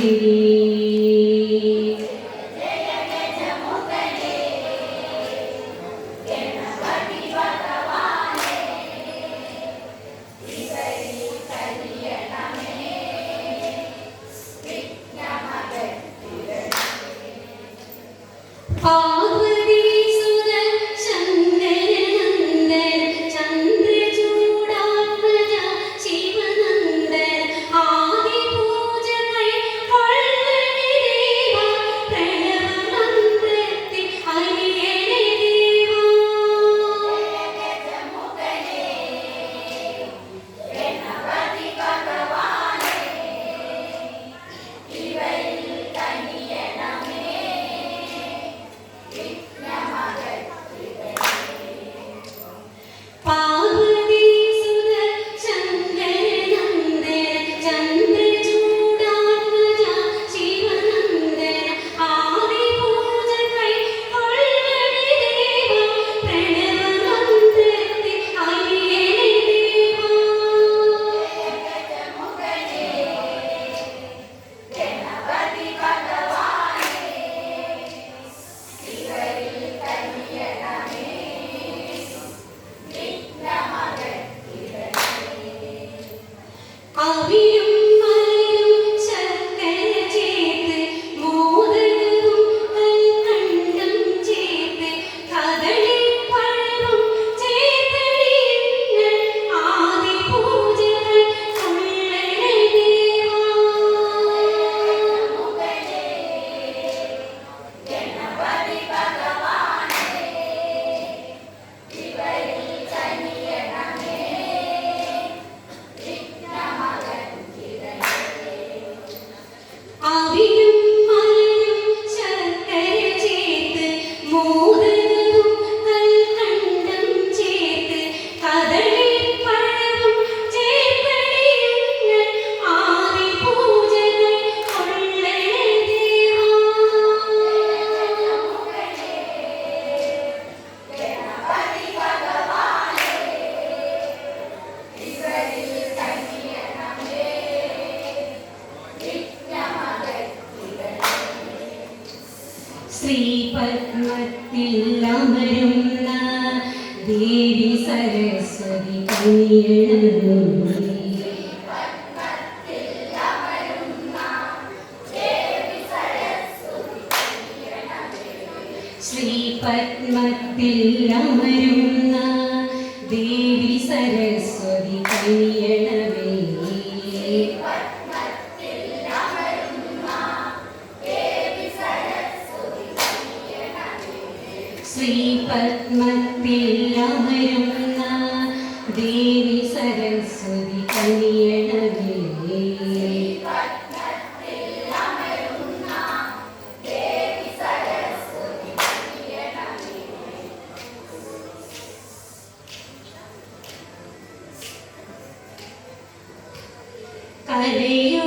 Thank you. I'll be I'll ശ്രീപത്മത്തിൽ അമരുന്ന ദേവി സരസ്വതി കനിയണമേ ശ്രീപത്മത്തിൽ അമരുന്ന ദേവി സരസ്വതി കനിയണമേ ശ്രീപത്മത്തിൽ ദേവി സരസ്വതി കനിയണമേ കരേ